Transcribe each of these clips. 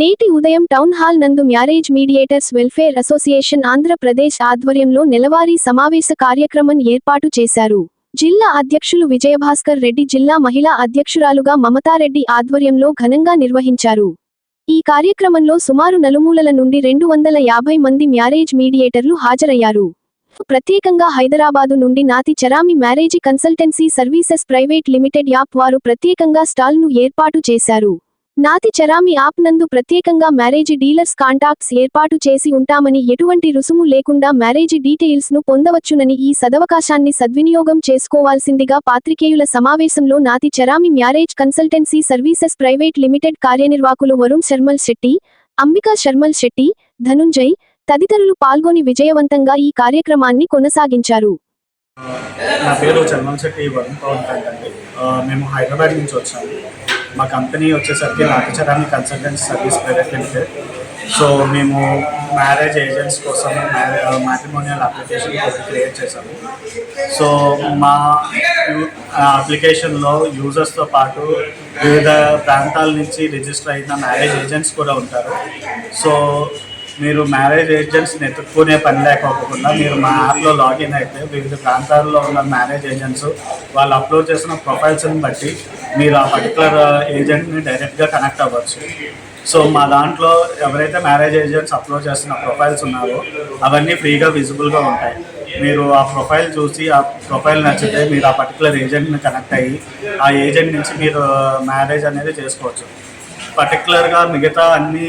నేటి ఉదయం town hall నందు marriage mediators welfare association Andhra Pradesh ఆధ్వర్యంలో నెలవారీ సమావేశ కార్యక్రమం ఏర్పాటు చేశారు. జిల్లా అధ్యక్షులు విజయభాస్కర్ రెడ్డి జిల్లా మహిళా అధ్యక్షురాలుగా మమతారెడ్డి ఆధ్వర్యంలో ఘనంగా నిర్వహించారు. ఈ కార్యక్రమంలో సుమారు నలుమూలల నుండి రెండు వందల యాభై మంది మ్యారేజ్ మీడియేటర్లు హాజరయ్యారు. ప్రత్యేకంగా హైదరాబాదు నుండి Nathi Charami marriage consultancy services private limited app వారు ప్రత్యేకంగా స్టాల్ను ఏర్పాటు చేశారు. నాతి చరామి యాప్ నందు ప్రత్యేకంగా మ్యారేజీ డీలర్స్ కాంటాక్ట్స్ ఏర్పాటు చేసి ఉంటామని ఎటువంటి రుసుము లేకుండా మ్యారేజీ డీటెయిల్స్ను పొందవచ్చునని ఈ సదవకాశాన్ని సద్వినియోగం చేసుకోవాల్సిందిగా పాత్రికేయుల సమావేశంలో Nathi Charami marriage consultancy services private limited కార్యనిర్వాహకులు Varun శర్మల్ Shetty Ambika శర్మల్ Shetty Dhananjay తదితరులు పాల్గొని విజయవంతంగా ఈ కార్యక్రమాన్ని కొనసాగించారు. నా పేరు చందన్ శెట్టి వరుణ్ పవన్ అండి మేము హైదరాబాద్ నుంచి వచ్చాము. మా కంపెనీ వచ్చేసరికి Nathicharami consultancy service private limited. So మేము మ్యారేజ్ ఏజెంట్స్ కోసం మ్యాట్రిమోనియల్ అప్లికేషన్ కోసం క్రియేట్ చేశాము. సో మా అప్లికేషన్లో యూజర్స్తో పాటు వివిధ ప్రాంతాల నుంచి రిజిస్టర్ అయిన మ్యారేజ్ ఏజెంట్స్ కూడా ఉంటారు. సో మీరు మ్యారేజ్ ఏజెంట్స్ని ఎత్తుక్కునే పని లేకపోకుండా మీరు మా యాప్లో లాగిన్ అయితే వివిధ ప్రాంతాల్లో ఉన్న మ్యారేజ్ ఏజెంట్స్ వాళ్ళు అప్లోడ్ చేసిన ప్రొఫైల్స్ని బట్టి మీరు ఆ పర్టికులర్ ఏజెంట్ని డైరెక్ట్గా కనెక్ట్ అవ్వచ్చు. సో మా దాంట్లో ఎవరైతే మ్యారేజ్ ఏజెంట్స్ అప్లోడ్ చేస్తున్న ప్రొఫైల్స్ ఉన్నారో అవన్నీ ఫ్రీగా విజిబుల్గా ఉంటాయి. మీరు ఆ ప్రొఫైల్ చూసి ఆ ప్రొఫైల్ నచ్చితే మీరు ఆ పర్టికులర్ ఏజెంట్ని కనెక్ట్ అయ్యి ఆ ఏజెంట్ నుంచి మీరు uh, మ్యారేజ్ అనేది చేసుకోవచ్చు. పర్టికులర్గా మిగతా అన్ని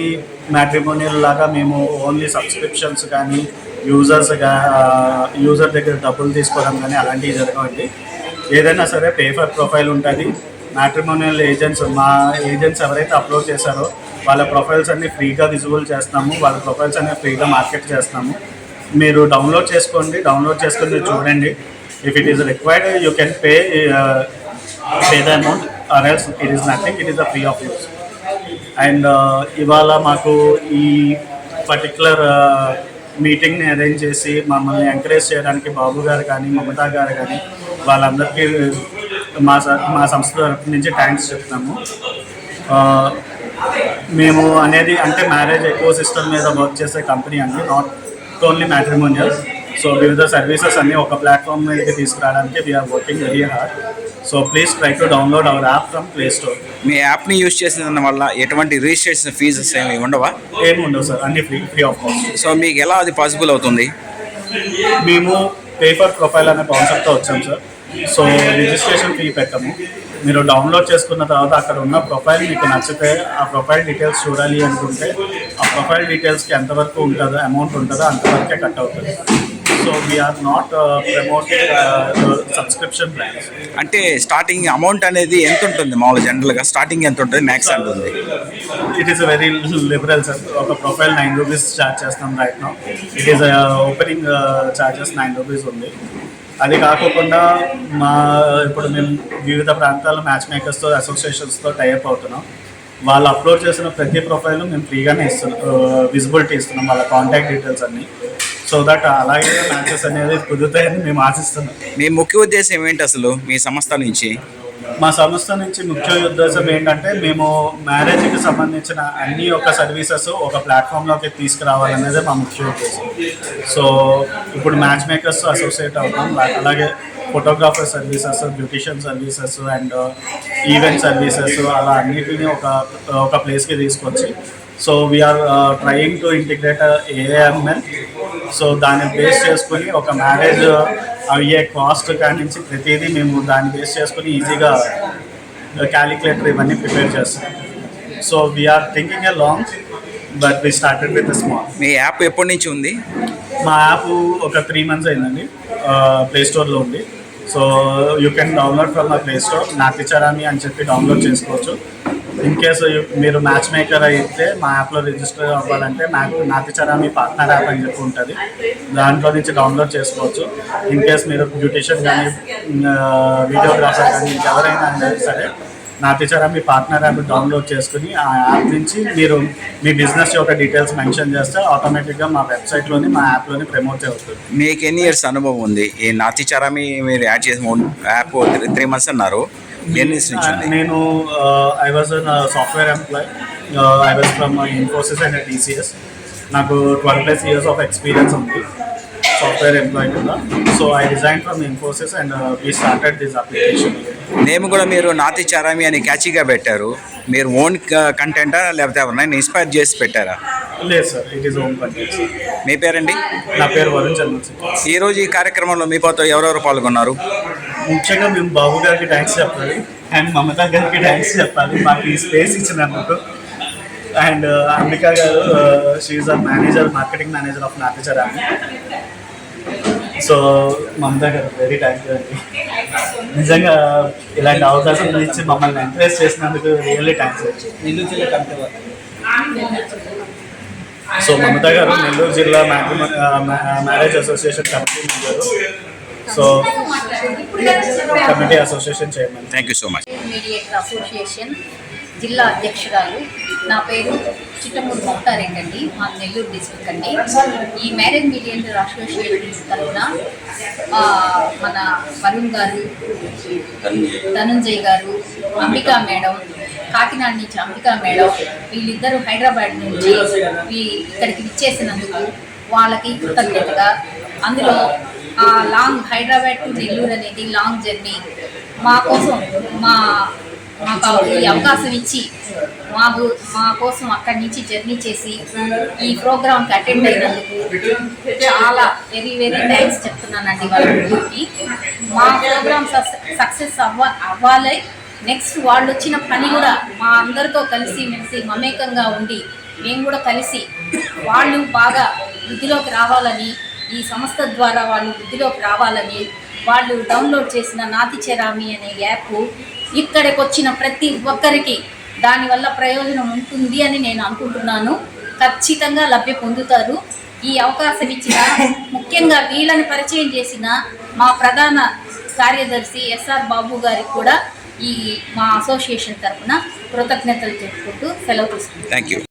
మ్యాట్రిమోనియల్ లాగా మేము ఓన్లీ సబ్స్క్రిప్షన్స్ కానీ యూజర్స్ యూజర్ దగ్గర డబ్బులు తీసుకోవడం కానీ అలాంటివి జరగవండి. ఏదైనా సరే పేపర్ ప్రొఫైల్ ఉంటుంది. మ్యాట్రిమోనియల్ ఏజెంట్స్ మా ఏజెంట్స్ ఎవరైతే అప్లోడ్ చేశారో వాళ్ళ ప్రొఫైల్స్ అన్ని ఫ్రీగా విజువల్ చేస్తాము. వాళ్ళ ప్రొఫైల్స్ అన్ని ఫ్రీగా మార్కెట్ చేస్తాము. మీరు డౌన్లోడ్ చేసుకోండి. డౌన్లోడ్ చేసుకుని మీరు చూడండి if it is required you can pay pay the amount or else it is nothing it is the free of use and ఇవాళ మాకు ఈ పర్టికులర్ మీటింగ్ని అరేంజ్ చేసి మమ్మల్ని ఎంకరేజ్ చేయడానికి బాబు గారు కానీ మమతా గారు కానీ వాళ్ళందరికీ మా స- మా సంస్థ తరపు నుంచి థ్యాంక్స్ చెప్తాము. మేము అనేది అంటే మ్యారేజ్ ఎక్కువ సిస్టమ్ మీద వర్క్ చేసే కంపెనీ అండి నాట్ ఓన్లీ మ్యాట్రిమోనియల్ సో వివిధ సర్వీసెస్ అన్ని ఒక ప్లాట్ఫామ్ మీదకి తీసుకురావడానికి we are working very hard so please try to download our app from play store మీ యాప్ని యూజ్ చేసిన వల్ల ఎటువంటి రిజిస్ట్రేషన్ ఫీజెస్ ఏమి ఉండవా? ఏమి ఉండవు సార్ అన్ని free free of cost. So మీకు ఎలా అది పాసిబుల్ అవుతుంది? మేము పేపర్ ప్రొఫైల్ అనే కాన్సెప్ట్తో వచ్చాం సార్. సో రిజిస్ట్రేషన్ ఫీ పెట్టము. మీరు డౌన్లోడ్ చేసుకున్న తర్వాత అక్కడ ఉన్న ప్రొఫైల్ మీకు నచ్చితే ఆ ప్రొఫైల్ డీటెయిల్స్ చూడాలి అనుకుంటే ఆ ప్రొఫైల్ డీటెయిల్స్కి ఎంతవరకు ఉంటుందో అమౌంట్ ఉంటుందో అంతవరకే కట్ అవుతుంది. So we are not promoting subscription plans అంటే స్టార్టింగ్ అమౌంట్ అనేది ఎంత ఉంటుంది మామూలు జనరల్గా స్టార్టింగ్ ఎంత ఉంటుంది మ్యాక్స్ ఎంత ఉంది it is very liberal sir ఒక ప్రొఫైల్ నైన్ రూపీస్ ఛార్జ్ చేస్తాం right no it is opening charges nine rupees ఉంది అది కాకుండా మా ఇప్పుడు మేము వివిధ ప్రాంతాల్లో మ్యాచ్ మేకర్స్తో అసోసియేషన్స్తో టైఅప్ అవుతున్నాం. వాళ్ళు అప్లోడ్ చేసిన ప్రతి ప్రొఫైల్ మేము ఫ్రీగానే ఇస్తున్నాం విజిబిలిటీ ఇస్తున్నాం వాళ్ళ కాంటాక్ట్ డీటెయిల్స్ అన్ని. సో దట్ అలాగే మ్యాచెస్ అనేది కుదురుతాయని మేము ఆశిస్తున్నాం. మీ ముఖ్య ఉద్దేశం ఏంటి అసలు మీ సంస్థ నుంచి? మా సంస్థ నుంచి ముఖ్య ఉద్దేశం ఏంటంటే మేము మ్యారేజ్కి సంబంధించిన అన్ని ఒక సర్వీసెస్ ఒక ప్లాట్ఫామ్లోకి తీసుకురావాలనేదే మా ముఖ్య ఉద్దేశం. సో ఇప్పుడు మ్యాచ్ మేకర్స్ అసోసియేట్ అవుతాం. అలాగే photographer services beautician services and event services అలా అన్నిటిని ఒక ఒక ప్లేస్కి తీసుకొచ్చి so we are trying to integrate AML so దాన్ని బేస్ చేసుకుని ఒక మ్యారేజ్ అయ్యే కాస్ట్ కాడి నుంచి ప్రతిదీ మేము దాన్ని బేస్ చేసుకుని ఈజీగా క్యాలిక్యులేటర్ ఇవన్నీ ప్రిపేర్ చేస్తాం. So we are thinking a long but we started with small me app ఎప్పటి నుంచి ఉంది? మా యాప్ ఒక త్రీ మంత్స్ అయిందండి ప్లే స్టోర్లో ఉంది. So you can download from my play store Nathicharami అని చెప్పి డౌన్లోడ్ చేసుకోవచ్చు. ఇన్ కేసు మీరు మ్యాచ్ మేకర్ అయితే మా యాప్లో రిజిస్టర్ అవ్వాలంటే మ్యాచ్ మీ పార్ట్నర్ యాప్ అని చెప్పి ఉంటుంది. దాంట్లో నుంచి డౌన్లోడ్ చేసుకోవచ్చు. ఇన్ కేసు మీరు బ్యూటిషియన్ కానీ వీడియోగ్రాఫర్ కానీ ఎవరైనా సరే నా మీ పార్ట్నర్ యాప్ డౌన్లోడ్ చేసుకుని ఆ యాప్ నుంచి మీరు మీ బిజినెస్ యొక్క డీటెయిల్స్ మెన్షన్ చేస్తే ఆటోమేటిక్గా మా వెబ్సైట్లోని మా యాప్లోని ప్రమోట్ అవుతుంది. మీకు ఎన్ని ఇయర్స్ అనుభవం ఉంది? ఈ నాతిచారామి మీరు యాడ్ చేసిన యాప్ త్రీ మంత్స్ అన్నారు. నేను I was an software employee I was from Infosys and TCS నాకు twelve plus years of experience ఉంది సాఫ్ట్వేర్ ఎంప్లాయీ కింద so I resign from Infosys and we started this application name కూడా మీరు నాతి చారామి అని క్యాచీగా పెట్టారు. మీరు ఓన్ కంటెంటా లేకపోతే ఎవరినైనా ఇన్స్పైర్ చేసి పెట్టారా? లేదు sir it is own content మీ పేరండి? నా పేరు వరుణ్ చంద్ర సింగ్ ఈ రోజు ఈ కార్యక్రమంలో మీతో ఎవరెవరు పాల్గొన్నారు? ముఖ్యంగా మేము బాబు గారికి థ్యాంక్స్ చెప్పాలి అండ్ మమతా గారికి థ్యాంక్స్ చెప్పాలి మాకు ఈ స్పేస్ ఇచ్చినందుకు. And Ambika garu she a manager marketing manager of Nathicharami so Mamata garu very thank you అండి. నిజంగా ఇలాంటి అవకాశం ఇచ్చి మమ్మల్ని ఎంకరేజ్ చేసినందుకు really thanks so Mamata garu Nellore జిల్లా marriage association committee member. So committee association chairman thank you so much mediator association జిల్లా అధ్యక్షురాలు. నా పేరు చిట్టమూరు మమతారెడ్డి అండి. మా నెల్లూరు డిస్ట్రిక్ట్ అండి. ఈ మ్యారేజ్ మీడియేటర్ అసోసియేషన్ తరఫున ఆ, మన వరుణ్ గారు ధనుంజయ్ గారు అంబికా మేడం కాకినాడ నుంచి అంబికా మేడం వీళ్ళిద్దరూ హైదరాబాద్ నుంచి ఇక్కడికి విచ్చేసినందుకు వాళ్ళకి కృతజ్ఞతగా అందులో ఆ లాంగ్ హైదరాబాద్ టు నెల్లూరు అనేది లాంగ్ జర్నీ మా కోసం మా మాకు ఈ అవకాశం ఇచ్చి మాకు మా కోసం అక్కడి నుంచి జర్నీ చేసి ఈ ప్రోగ్రామ్కి అటెండ్ అయినందుకు చాలా వెరీ వెరీ థ్యాంక్స్ చెప్తున్నానండి వాళ్ళకి మా ప్రోగ్రామ్ సక్సెస్ అవ్వ అవ్వాలి. నెక్స్ట్ వాళ్ళు వచ్చిన పని కూడా మా అందరితో కలిసి మెలిసి మమేకంగా ఉండి మేము కూడా కలిసి వాళ్ళు బాగా వృద్ధిలోకి రావాలని ఈ సంస్థ ద్వారా వాళ్ళు వృద్ధిలోకి రావాలని వాళ్ళు డౌన్లోడ్ చేసిన నాతిచెరామి అనే యాప్ ఇక్కడికి వచ్చిన ప్రతి ఒక్కరికి దానివల్ల ప్రయోజనం ఉంటుంది అని నేను అనుకుంటున్నాను. ఖచ్చితంగా లభ్య పొందుతారు. ఈ అవకాశం ఇచ్చిన ముఖ్యంగా వీళ్ళని పరిచయం చేసిన మా ప్రధాన కార్యదర్శి ఎస్ఆర్ బాబు గారికి కూడా ఈ మా అసోసియేషన్ తరఫున కృతజ్ఞతలు చెప్పుకుంటూ సెలవు తీసుకుంటాం thank you